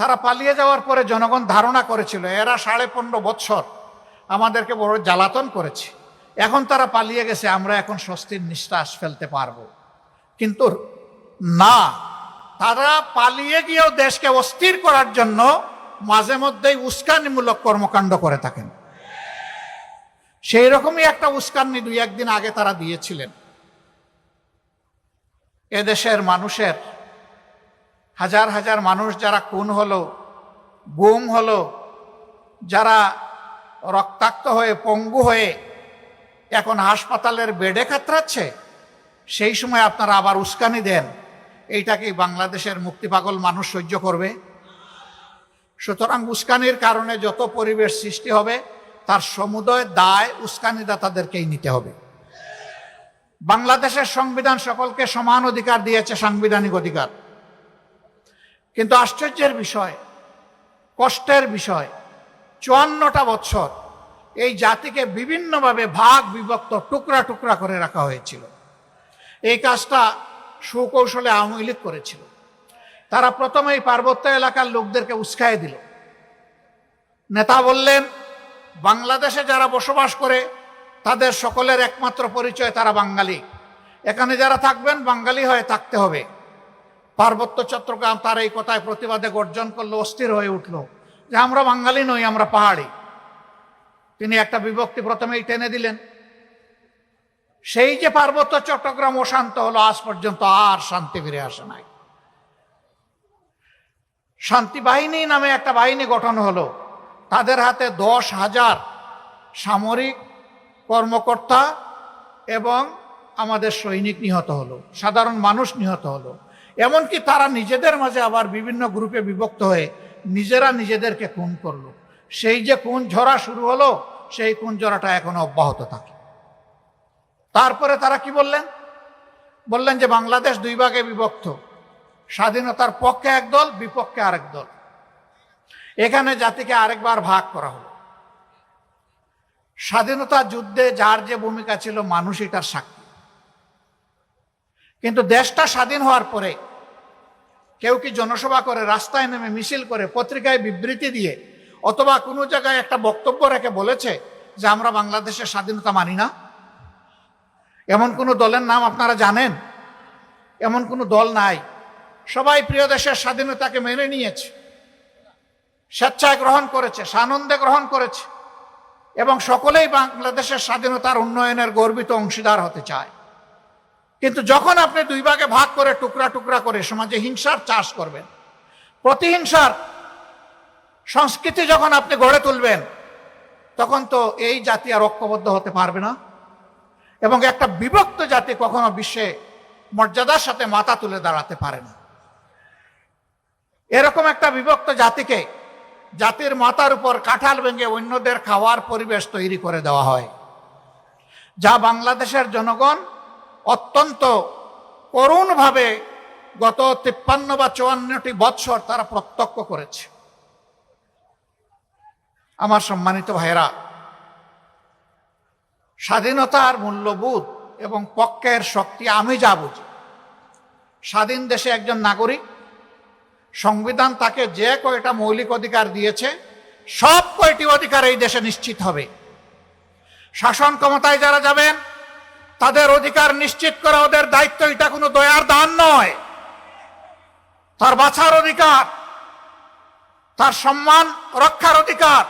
তারা পালিয়ে যাওয়ার পরে জনগণ ধারণা করেছিল, এরা সাড়ে পনেরো বৎসর আমাদেরকে বড় জ্বালাতন করেছে। এখন তারা পালিয়ে গেছে, আমরা এখন স্বস্তির নিঃশ্বাস ফেলতে পারব। কিন্তু না, তারা পালিয়ে গিয়েও দেশকে অস্থির করার জন্য মাঝে মধ্যেই উস্কানিমূলক কর্মকাণ্ড করে থাকেন। সেই রকমই একটা উস্কানি দুই একদিন আগে তারা দিয়েছিলেন। এদেশের মানুষের হাজার হাজার মানুষ যারা খুন হলো, গুম হলো, যারা রক্তাক্ত হয়ে, পঙ্গু হয়ে এখন হাসপাতালের বেডে কাতরাচ্ছে, সেই সময় আপনারা আবার উস্কানি দেন। এইটা কি বাংলাদেশের মুক্তিপাগল মানুষ সহ্য করবে? সুতরাং উস্কানির কারণে যত পরিবেশ সৃষ্টি হবে, তার সমুদয় দায় উস্কানিদাতাদেরকেই নিতে হবে। বাংলাদেশের সংবিধান সকলকে সমান অধিকার দিয়েছে সাংবিধানিক অধিকার। কিন্তু আশ্চর্যের বিষয়, কষ্টের বিষয়, চুয়ান্নটা বছর এই জাতিকে বিভিন্নভাবে ভাগ, বিভক্ত, টুকরা টুকরা করে রাখা হয়েছিল। এই কাজটা সুকৌশলে আওয়ামী লীগ করেছিল। তারা প্রথমেই পার্বত্য এলাকার লোকদেরকে উস্কায় দিল। নেতা বললেন, বাংলাদেশে যারা বসবাস করে, তাদের সকলের একমাত্র পরিচয় তারা বাঙালি। এখানে যারা থাকবেন, বাঙালি হয়ে থাকতে হবে। পার্বত্য চট্টগ্রাম তার এই কথায় প্রতিবাদে গর্জন করল, অস্থির হয়ে উঠল যে আমরা বাঙালি নই, আমরা পাহাড়ি। তিনি একটা বিভক্তি প্রথমেই টেনে দিলেন। সেই যে পার্বত্য চট্টগ্রাম অশান্ত হলো, আজ পর্যন্ত আর শান্তি ফিরে আসে নাই। শান্তি বাহিনী নামে একটা বাহিনী গঠন হলো। তাদের হাতে দশ হাজার সামরিক কর্মকর্তা এবং আমাদের সৈনিক নিহত হলো, সাধারণ মানুষ নিহত হলো। এমনকি তারা নিজেদের মাঝে আবার বিভিন্ন গ্রুপে বিভক্ত হয়ে নিজেরা নিজেদেরকে খুন করল। সেই যে খুন ঝরা শুরু হলো, সেই খুন ঝরাটা এখনও অব্যাহত থাকে। তারপরে তারা কি বললেন? বললেন যে বাংলাদেশ দুই ভাগে বিভক্ত। স্বাধীনতার পক্ষে একদল বিপক্ষে আরেক দল। এখানে জাতিকে আরেকবার ভাগ করা হলো। স্বাধীনতা যুদ্ধে যার যে ভূমিকা ছিল মানুষ এটার সাক্ষী। কিন্তু দেশটা স্বাধীন হওয়ার পরে কেউ কি জনসভা করে, রাস্তায় নেমে মিছিল করে, পত্রিকায় বিবৃতি দিয়ে, অথবা কোনো জায়গায় একটা বক্তব্য রেখে বলেছে যে আমরা বাংলাদেশের স্বাধীনতা মানি না? এমন কোনো দলের নাম আপনারা জানেন? এমন কোনো দল নাই। সবাই প্রিয় দেশের স্বাধীনতাকে মেনে নিয়েছে, স্বেচ্ছায় গ্রহণ করেছে, সানন্দে গ্রহণ করেছে, এবং সকলেই বাংলাদেশের স্বাধীনতার উন্নয়নের গর্বিত অংশীদার হতে চায়। কিন্তু যখন আপনি দুই ভাগে ভাগ করে টুকরা টুকরা করে সমাজে হিংসার চাষ করবেন, প্রতিহিংসার সংস্কৃতি যখন আপনি গড়ে তুলবেন, তখন তো এই জাতি আর ঐক্যবদ্ধ হতে পারবে না। এবং একটা বিভক্ত জাতি কখনো বিশ্বে মর্যাদার সাথে মাথা তুলে দাঁড়াতে পারে না। এরকম একটা বিভক্ত জাতিকে জাতির মাথার উপর কাঁঠাল ভেঙে অন্যদের খাওয়ার পরিবেশ তৈরি করে দেওয়া হয়। যা বাংলাদেশের জনগণ অত্যন্ত করুণভাবে গত তিপ্পান্ন বা চুয়ান্নটি বৎসর তারা প্রত্যক্ষ করেছে। আমার সম্মানিত ভাইয়েরা, স্বাধীনতার মূল্যবোধ এবং পক্ষের শক্তি আমি যা বুঝি। স্বাধীন দেশে একজন নাগরিক, সংবিধান তাকে যে কয়টা মৌলিক অধিকার দিয়েছে, সব কয়টি অধিকার এই দেশে নিশ্চিত হবে। শাসন ক্ষমতায় যারা যাবেন তাদের অধিকার নিশ্চিত করা ওদের দায়িত্ব, এটা কোনো দয়ার দান নয়। তার বাছার অধিকার, তার সম্মান রক্ষার অধিকার,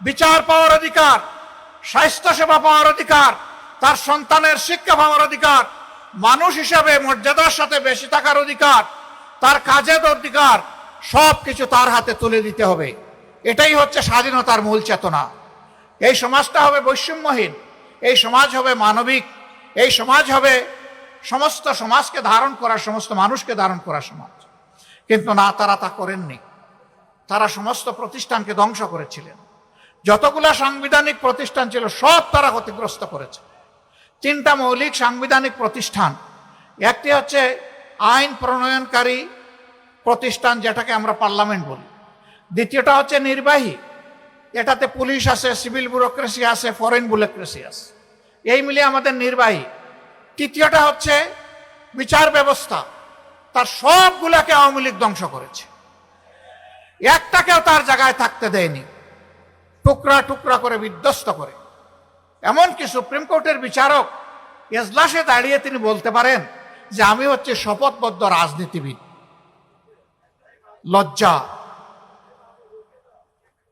বিচার পাওয়ার অধিকার স্বাস্থ্যসেবা পাওয়ার অধিকার, তার সন্তানের শিক্ষা পাওয়ার অধিকার, মানুষ হিসাবে মর্যাদার সাথে বেশি থাকার অধিকার, তার কাজের অধিকার সব কিছু তার হাতে তুলে দিতে হবে। এটাই হচ্ছে স্বাধীনতার মূল চেতনা। এই সমাজটা হবে বৈষম্যহীন, এই সমাজ হবে মানবিক এই সমাজ হবে সমস্ত সমাজকে ধারণ করা সমস্ত মানুষকে ধারণ করা সমাজ। কিন্তু না, তারা তা করেননি। তারা সমস্ত প্রতিষ্ঠানকে ধ্বংস করেছিলেন। যতগুলা সাংবিধানিক প্রতিষ্ঠান ছিল, সব তারা ক্ষতিগ্রস্ত করেছে। তিনটা মৌলিক সাংবিধানিক প্রতিষ্ঠান। একটি হচ্ছে আইন প্রণয়নকারী প্রতিষ্ঠান, যেটাকে আমরা পার্লামেন্ট বলি। দ্বিতীয়টা হচ্ছে নির্বাহী। এটাতে পুলিশ আছে, সিভিল ব্যুরোক্রেসি আছে, ফরেন ব্যুরোক্রেসি আছে। এই মিলিয়ে আমাদের নির্বাহী। তৃতীয়টা হচ্ছে বিচার ব্যবস্থা। তার সবগুলাকে আওয়ামী লীগ ধ্বংস করেছে। একটাকেও তার জায়গায় থাকতে দেয়নি। টুকরা টুকরা করে বিধ্বস্ত করে। এমনকি সুপ্রিম কোর্টের বিচারক এজলাসে দাঁড়িয়ে তিনি বলতে পারেন যে আমি হচ্ছে শপথবদ্ধ রাজনীতিবিদ। লজ্জা।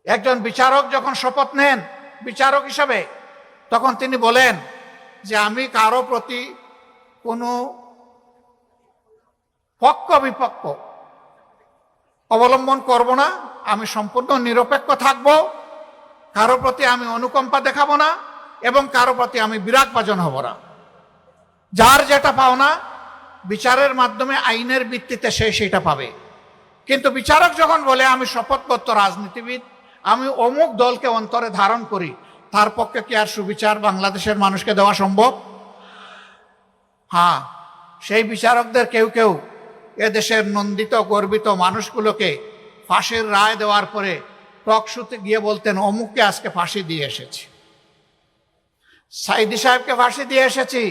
একজন বিচারক যখন শপথ নেন, বিচারক হিসাবে তখন তিনি বলেন যে আমি কারও প্রতি কোনো পক্ষ বিপক্ষ অবলম্বন করব না, আমি সম্পূর্ণ নিরপেক্ষ থাকব, কারও প্রতি আমি অনুকম্পা দেখাবো না এবং কারও প্রতি আমি বিরাগ বাজন হব না। যার যেটা পাওনা, বিচারের মাধ্যমে আইনের ভিত্তিতে সে সেটা পাবে। কিন্তু বিচারক যখন বলে, আমি শপথবদ্ধ রাজনীতিবিদ, আমি অমুক দলকে অন্তরে ধারণ করি তার পক্ষে কি আর সুবিচার বাংলাদেশের মানুষকে দেওয়া সম্ভব? হ্যাঁ সেই বিচারকদের কেউ কেউ এদেশের নন্দিত, গর্বিত মানুষগুলোকে ফাঁসির রায় দেওয়ার পরে টকশুতে গিয়ে বলতেন, অমুককে আজকে ফাঁসি দিয়ে এসেছি। সাইদি সাহেবকে ফাঁসি দিয়ে এসেছি,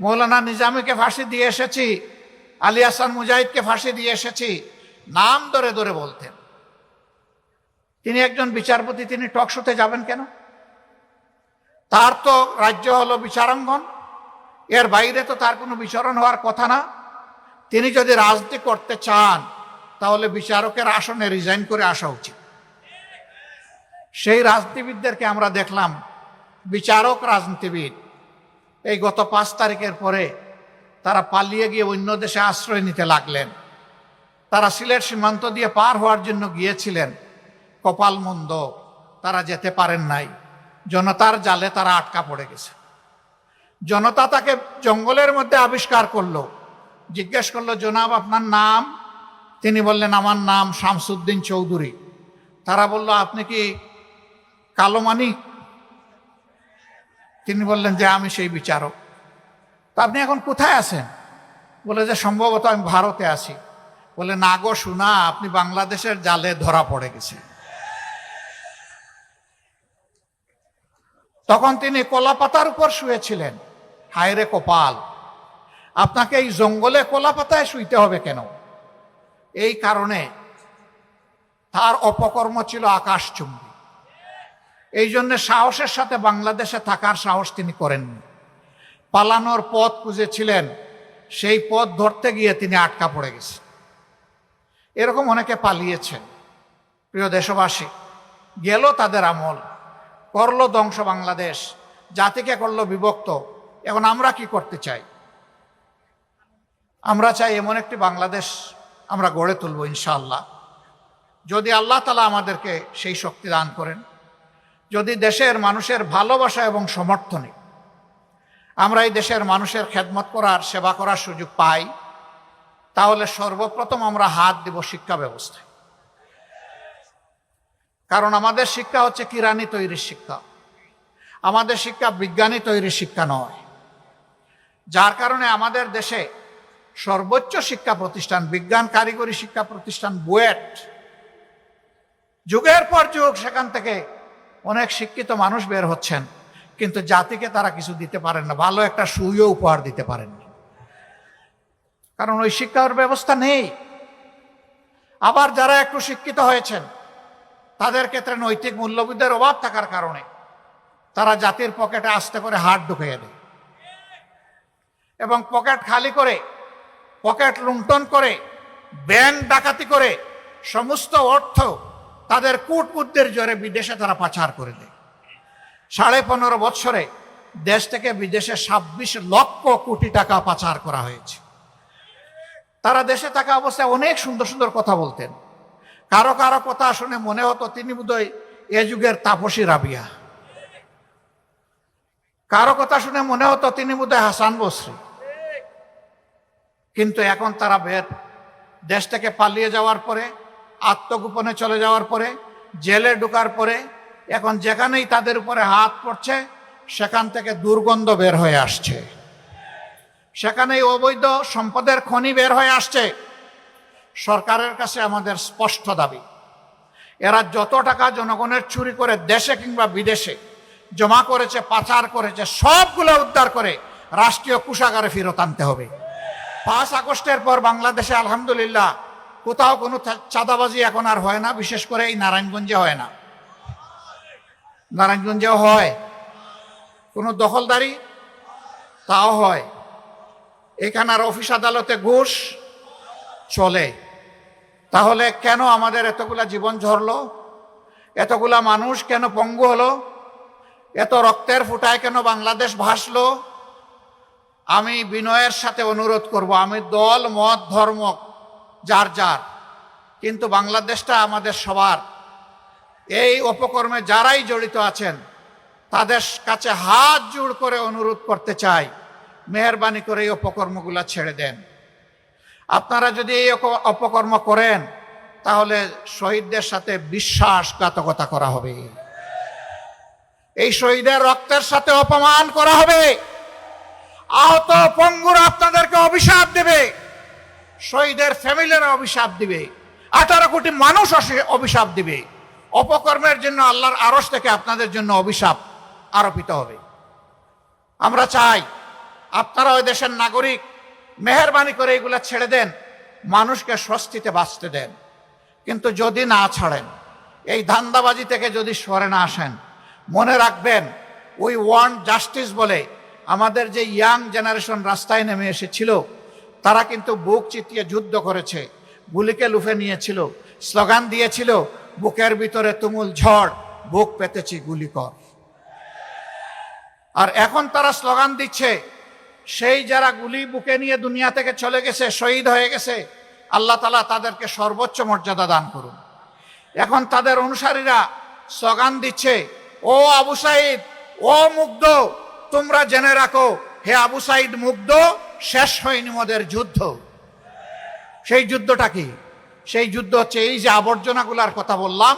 মৌলানা নিজামীকে ফাঁসি দিয়ে এসেছি, আলী হাসান মুজাহিদকে ফাঁসি দিয়ে এসেছি। নাম ধরে ধরে বলতেন। তিনি একজন বিচারপতি, তিনি টকশোতে যাবেন কেন? তার তো রাজ্য হলো বিচারাঙ্গন। এর বাইরে তো তার কোনো বিচরণ হওয়ার কথা না। তিনি যদি রাজনীতি করতে চান, তাহলে বিচারকের আসনে রিজাইন করে আসা উচিত। সেই রাজনীতিবিদদেরকে আমরা দেখলাম, বিচারক রাজনীতিবিদ। এই গত পাঁচ তারিখের পরে তারা পালিয়ে গিয়ে অন্য দেশে আশ্রয় নিতে লাগলেন। তারা সিলেট সীমান্ত দিয়ে পার হওয়ার জন্য গিয়েছিলেন। কপাল মন্দ তারা যেতে পারেন নাই। জনতার জালে তারা আটকা পড়ে গেছে। জনতা তাকে জঙ্গলের মধ্যে আবিষ্কার করল। জিজ্ঞেস করল, জনাব, আপনার নাম? তিনি বললেন, আমার নাম শামসুদ্দিন চৌধুরী। তারা বলল, আপনি কি কালো মানিক? তিনি বললেন, যে আমি সেই বিচারক। তা আপনি এখন কোথায় আছেন? বলে, যে সম্ভবত আমি ভারতে আছি। বলে, না গো, শোনা, আপনি বাংলাদেশের জালে ধরা পড়ে গেছে তখন তিনি কলা পাতার উপর শুয়েছিলেন। হায়রে কপাল, আপনাকে এই জঙ্গলে কলা পাতায় শুইতে হবে কেন? এই কারণে তার অপকর্ম ছিল আকাশচুম্বী। এই জন্য সাহসের সাথে বাংলাদেশে থাকার সাহস তিনি করেননি। পালানোর পথ খুঁজেছিলেন, সেই পথ ধরতে গিয়ে তিনি আটকা পড়ে গেছেন। এরকম অনেকে পালিয়েছেন। প্রিয় দেশবাসী, গেল তাদের আমল। করল ধ্বংস বাংলাদেশ, জাতিকে করল বিভক্ত। এখন আমরা কি করতে চাই? আমরা চাই এমন একটি বাংলাদেশ আমরা গড়ে তুলব ইনশাআল্লাহ। যদি আল্লাহ তালা আমাদেরকে সেই শক্তি দান করেন, যদি দেশের মানুষের ভালোবাসা এবং সমর্থনে আমরা এই দেশের মানুষের খেদমত করার, সেবা করার সুযোগ পাই, তাহলে সর্বপ্রথম আমরা হাত দিব শিক্ষা ব্যবস্থায়। কারণ আমাদের শিক্ষা হচ্ছে কিরানি তৈরির শিক্ষা। আমাদের শিক্ষা বিজ্ঞানী তৈরির শিক্ষা নয়। যার কারণে আমাদের দেশে সর্বোচ্চ শিক্ষা প্রতিষ্ঠান, বিজ্ঞান কারিগরি শিক্ষা প্রতিষ্ঠান বুয়েট, যুগের পর যুগ সেখান থেকে অনেক শিক্ষিত মানুষ বের হচ্ছেন, কিন্তু জাতিকে তারা কিছু দিতে পারেন না, ভালো একটা সুইও উপহার দিতে পারেন না। কারণ ওই শিক্ষার ব্যবস্থা নেই। আবার যারা একটু শিক্ষিত হয়েছেন তাদের ক্ষেত্রে নৈতিক মূল্যবোধের অভাব থাকার কারণে তারা জাতির পকেটে আস্তে করে হাত ঢুকিয়ে দেয়। এবং পকেট খালি করে, পকেট লুণ্ঠন করে, ব্যাংক ডাকাতি করে সমস্ত অর্থ তাদের কূটবুদ্ধির জোরে বিদেশে তারা পাচার করে দেয়। সাড়ে পনেরো বৎসরে দেশ থেকে বিদেশে ছাব্বিশ লক্ষ কোটি টাকা পাচার করা হয়েছে। তারা দেশে থাকা অবস্থায় অনেক সুন্দর সুন্দর কথা বলতেন। কারও কারও কথা শুনে মনে হতো তিনি বোধহয় এ যুগের তাপসী রাবিয়া। কারও কথা শুনে মনে হতো তিনি বোধহয় হাসান বসরি। কিন্তু এখন তারা বের। দেশ থেকে পালিয়ে যাওয়ার পরে, আত্মগোপনে চলে যাওয়ার পরে, জেলে ঢুকার পরে, এখন যেখানেই তাদের উপরে হাত পড়ছে, সেখান থেকে দুর্গন্ধ বের হয়ে আসছে। সেখানেই অবৈধ সম্পদের খনি বের হয়ে আসছে। সরকারের কাছে আমাদের স্পষ্ট দাবি। এরা যত টাকা জনগণের চুরি করে দেশে কিংবা বিদেশে জমা করেছে, পাচার করেছে, সবগুলো উদ্ধার করে রাষ্ট্রীয় কুষাগারে ফেরত আনতে হবে। পাঁচ আগস্টের পর বাংলাদেশে আলহামদুলিল্লাহ কোথাও কোনো চাঁদাবাজি এখন আর হয় না, বিশেষ করে এই নারায়ণগঞ্জে হয় না। নারায়ণগঞ্জেও হয়। কোনো দখলদারি তাও হয়। এখানে আর অফিস আদালতে ঘুষ চলে। তাহলে কেন আমাদের এতগুলা জীবন ঝরলো? এতগুলা মানুষ কেন পঙ্গু হলো? এত রক্তের ফুটায় কেন বাংলাদেশ ভাসলো? আমি বিনয়ের সাথে অনুরোধ করব, আমি দল, মত, ধর্ম, যার যার, কিন্তু বাংলাদেশটা আমাদের সবার। এই অপকর্মে যারাই জড়িত আছেন, তাদের কাছে হাত জোড় করে অনুরোধ করতে চাই, মেহরবানি করে এই অপকর্মগুলা ছেড়ে দেন। আপনারা যদি এই অপকর্ম করেন, তাহলে শহীদদের সাথে বিশ্বাসঘাতকতা করা হবে। এই শহীদের রক্তের সাথে অপমান করা হবে। আহত পঙ্গুরা আপনাদেরকে অভিশাপ দেবে। শহীদের ফ্যামিলিরা অভিশাপ দিবে। আঠারো কোটি মানুষ অভিশাপ দিবে। অপকর্মের জন্য আল্লাহর আরস থেকে আপনাদের জন্য অভিশাপ আরোপিত হবে। আমরা চাই আপনারা ওই দেশের নাগরিক মেহরবানি করে এগুলা ছেড়ে দেন, মানুষকে স্বস্তিতে বাঁচতে দেন। কিন্তু যদি না ছাড়েন, এই ধান্দাবাজি থেকে যদি সরে না আসেন, মনে রাখবেন ওই ওয়ান জাস্টিস বলে আমাদের যে ইয়াং জেনারেশন রাস্তায় নেমে এসেছিল, তারা কিন্তু বুক চিতিয়ে যুদ্ধ করেছে, গুলিকে লুফে নিয়েছিল, স্লোগান দিয়েছিল, বুকের ভিতরে তুমুল ঝড়, বুক পেতেছি গুলি কর আর এখন তারা স্লোগান দিচ্ছে সেই যারা গুলি বুকে নিয়ে দুনিয়া থেকে চলে গেছে, শহীদ হয়ে গেছে, আল্লাহ তালা তাদেরকে সর্বোচ্চ মর্যাদা দান করুন। এখন তাদের অনুসারীরা স্লোগান দিচ্ছে, ও আবু সাইদ, ও মুগ্ধ, তোমরা জেনে রাখো, হে আবু সাইদ মুগ্ধ, শেষ হয়নি মোদের যুদ্ধ। সেই যুদ্ধটা কি? সেই যুদ্ধ হচ্ছে এই যে আবর্জনাগুলার কথা বললাম,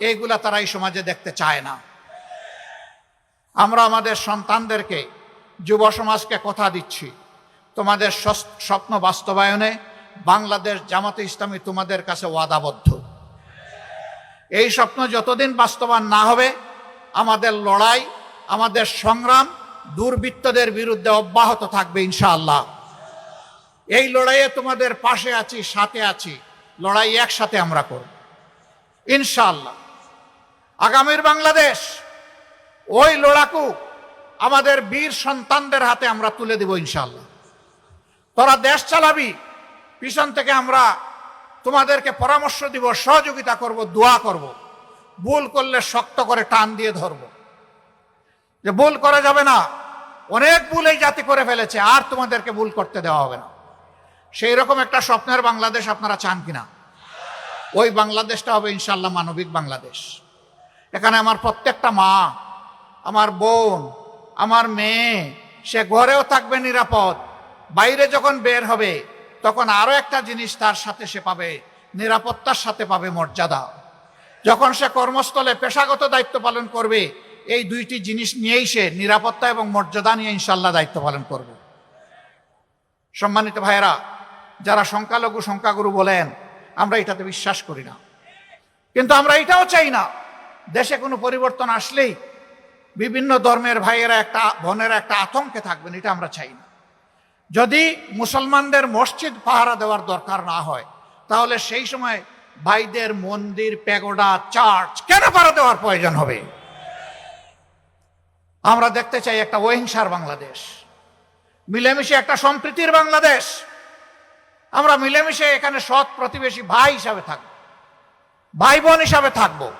এইগুলা তারা এই সমাজে দেখতে চায় না। আমরা আমাদের সন্তানদেরকে যুব সমাজকে কথা দিচ্ছি। তোমাদের স্বপ্ন বাস্তবায়নে বাংলাদেশ জামাতে ইসলামী তোমাদের কাছে ওয়াদাবদ্ধ। এই স্বপ্ন যতদিন বাস্তবায়ন না হবে, আমাদের লড়াই, আমাদের সংগ্রাম দুর্বৃত্তদের বিরুদ্ধে অব্যাহত থাকবে ইনশাআল্লাহ। এই লড়াইয়ে তোমাদের পাশে আছি, সাথে আছি। লড়াই একসাথে আমরা করব। ইনশাআল্লাহ। আগামীর বাংলাদেশ, ওই লড়াকু আমাদের বীর সন্তানদের হাতে আমরা তুলে দেব ইনশাআল্লাহ। তোরা দেশ চালাবি, পিছন থেকে আমরা তোমাদেরকে পরামর্শ দিব, সহযোগিতা করব, দোয়া করব। ভুল করলে শক্ত করে টান দিয়ে ধরব। যে ভুল করা যাবে না, অনেক ভুল এই জাতি করে ফেলেছে, আর তোমাদেরকে ভুল করতে দেওয়া হবে না। সেই রকম একটা স্বপ্নের বাংলাদেশ আপনারা চান কিনা? ওই বাংলাদেশটা হবে ইনশাল্লাহ মানবিক বাংলাদেশ। এখানে আমার প্রত্যেকটা মা, আমার বোন আমার মেয়ে, সে ঘরেও থাকবে নিরাপদ। বাইরে যখন বের হবে, তখন আরও একটা জিনিস তার সাথে সে পাবে, নিরাপত্তার সাথে পাবে মর্যাদা। যখন সে কর্মস্থলে পেশাগত দায়িত্ব পালন করবে, এই দুইটি জিনিস নিয়েই সে নিরাপত্তা এবং মর্যাদা নিয়ে ইনশাল্লাহ দায়িত্ব পালন করবে। সম্মানিত ভাইয়েরা, যারা সংখ্যালঘু, সংখ্যাগুরু বলেন, আমরা এটাতে বিশ্বাস করি না। কিন্তু আমরা এটাও চাই না। দেশে কোনো পরিবর্তন আসলেই বিভিন্ন ধর্মের ভাইয়েরা একটা, বোনেরা একটা আতঙ্কে থাকবেন, এটা আমরা চাই না। যদি মুসলমানদের মসজিদ পাহারা দেওয়ার দরকার না হয়, তাহলে সেই সময় ভাইদের মন্দির, প্যাগোডা, চার্চ কেন পাহারা দেওয়ার প্রয়োজন হবে? আমরা দেখতে চাই একটা অহিংসার বাংলাদেশ। মিলেমিশে একটা সম্প্রীতির বাংলাদেশ। আমরা মিলেমিশে এখানে সৎ প্রতিবেশী ভাই হিসাবে থাকব, ভাই বোন হিসাবে থাকব।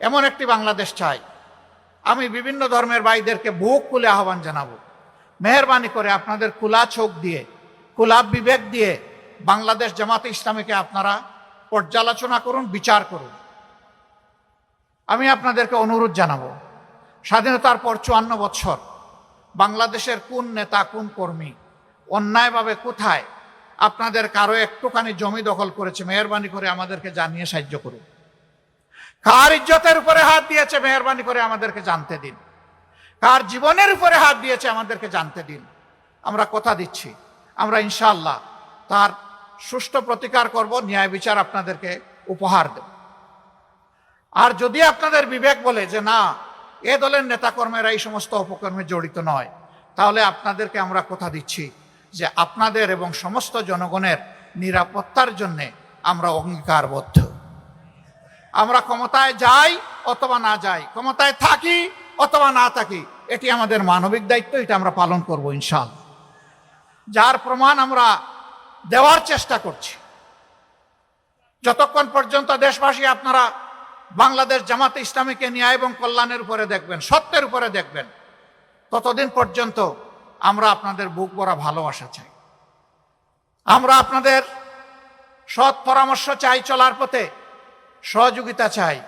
এমন একটি বাংলাদেশ চাই। আমি বিভিন্ন ধর্মের ভাইদেরকে বুক খুলে আহ্বান জানাব। মেহরবানি করে আপনাদের খোলা চোখ দিয়ে খোলা বিবেক দিয়ে বাংলাদেশ জামাতে ইসলামীকে আপনারা পর্যালোচনা করুন, বিচার করুন। আমি আপনাদেরকে অনুরোধ জানাব, স্বাধীনতার পর চুয়ান্ন বছর বাংলাদেশের কোন নেতা, কোন কর্মী, অন্যায়ভাবে কোথায়, আপনাদের কারও একটুখানি জমি দখল করেছে, মেহরবানি করে আমাদেরকে জানিয়ে সাহায্য করুন। কার ইজ্জতের উপরে হাত দিয়েছে মেহরবানি করে আমাদেরকে জানতে দিন। কার জীবনের উপরে হাত দিয়েছে আমাদেরকে জানতে দিন। আমরা কথা দিচ্ছি। আমরা ইনশাল্লাহ তার সুষ্ঠু প্রতিকার করব, ন্যায় বিচার আপনাদেরকে উপহার দেব। আর যদি আপনাদের বিবেক বলে যে না, এ দলের নেতাকর্মেরা এই সমস্ত অপকর্মে জড়িত নয়, তাহলে আপনাদেরকে আমরা কথা দিচ্ছি যে আপনাদের এবং সমস্ত জনগণের নিরাপত্তার জন্যে আমরা অঙ্গীকারবদ্ধ। আমরা ক্ষমতায় যাই অথবা না যাই, ক্ষমতায় থাকি অথবা না থাকি, এটি আমাদের মানবিক দায়িত্ব, এটা আমরা পালন করব ইনশাল যার প্রমাণ আমরা দেওয়ার চেষ্টা করছি। যতক্ষণ পর্যন্ত দেশবাসী আপনারা বাংলাদেশ জামাতে ইসলামীকে ন্যায় এবং কল্যাণের উপরে দেখবেন, সত্যের উপরে দেখবেন, ততদিন পর্যন্ত আমরা আপনাদের বুক ভরা ভালোবাসা চাই। আমরা আপনাদের সৎ পরামর্শ চাই চলার পথে সহযোগিতা চাই।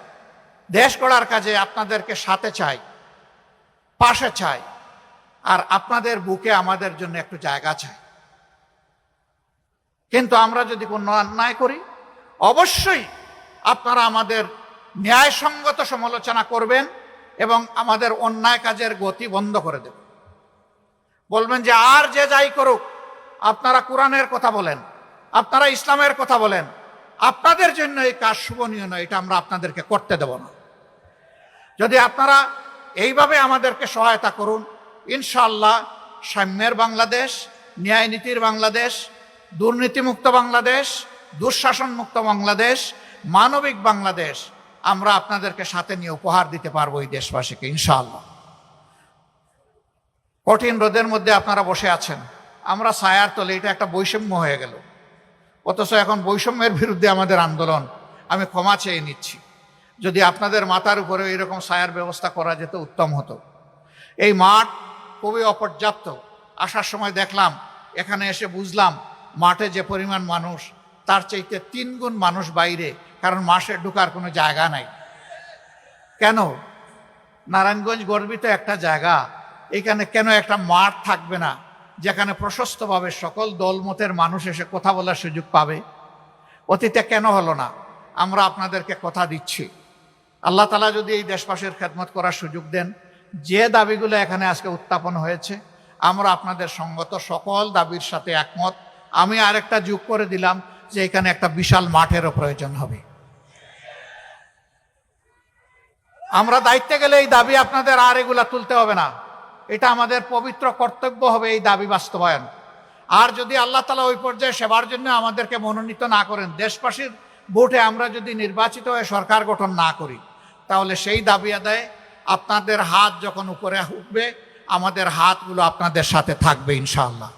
দেশ গড়ার কাজে আপনাদেরকে সাথে চাই, পাশে চাই, আর আপনাদের বুকে আমাদের জন্য একটু জায়গা চাই। কিন্তু আমরা যদি কোনো অন্যায় করি, অবশ্যই আপনারা আমাদের ন্যায়সঙ্গত সমালোচনা করবেন এবং আমাদের অন্যায় কাজের গতি বন্ধ করে দেবেন। বলবেন যে, আর যে যাই করুক, আপনারা কোরআনের কথা বলেন, আপনারা ইসলামের কথা বলেন আপনাদের জন্য এই কাজ শুভনীয় নয়, এটা আমরা আপনাদেরকে করতে দেব না। যদি আপনারা এইভাবে আমাদেরকে সহায়তা করুন ইনশাল্লাহ সাম্যের বাংলাদেশ, ন্যায় নীতির বাংলাদেশ, দুর্নীতিমুক্ত বাংলাদেশ দুঃশাসন মুক্ত বাংলাদেশ, মানবিক বাংলাদেশ, আমরা আপনাদেরকে সাথে নিয়ে উপহার দিতে পারব এই দেশবাসীকে, ইনশাআল্লাহ। কঠিন রোদের মধ্যে আপনারা বসে আছেন। আমরা ছায়ার তলে, এটা একটা বৈষম্য হয়ে গেল। অথচ এখন বৈষম্যের বিরুদ্ধে আমাদের আন্দোলন, আমি ক্ষমা চেয়ে নিচ্ছি। যদি আপনাদের মাথার উপরে এরকম ছায়ার ব্যবস্থা করা যেত, উত্তম হতো। এই মাঠ খুবই অপর্যাপ্ত। আসার সময় দেখলাম, এখানে এসে বুঝলাম, মাঠে যে পরিমাণ মানুষ, তার চাইতে তিন গুণ মানুষ বাইরে, কারণ মাসে ঢুকার কোনো জায়গা নাই। কেন? নারায়ণগঞ্জ গর্বিত একটা জায়গা। এখানে কেন একটা মাঠ থাকবে না? যেখানে প্রশস্তভাবে সকল দলমতের মানুষ এসে কথা বলার সুযোগ পাবে, অতীতে কেন হলো না? আমরা আপনাদেরকে কথা দিচ্ছি। আল্লাহ তালা যদি এই দেশবাসীর খেদমত করার সুযোগ দেন, যে দাবিগুলো এখানে আজকে উত্থাপন হয়েছে, আমরা আপনাদের সঙ্গত সকল দাবির সাথে একমত। আমি আরেকটা যোগ করে দিলাম যে এখানে একটা বিশাল মাঠেরও প্রয়োজন হবে। আমরা দায়িত্বে গেলে এই দাবি আপনাদের আর এগুলা তুলতে হবে না। এটা আমাদের পবিত্র কর্তব্য হবে এই দাবি বাস্তবায়ন। আর যদি আল্লাহ তালা ওই পর্যায়ে সেবার জন্য আমাদেরকে মনোনীত না করেন, দেশবাসীর ভোটে আমরা যদি নির্বাচিত হয়ে সরকার গঠন না করি, তাহলে সেই দাবি আদায় আপনাদের হাত যখন উপরে উঠবে, আমাদের হাতগুলো আপনাদের সাথে থাকবে ইনশাআল্লাহ।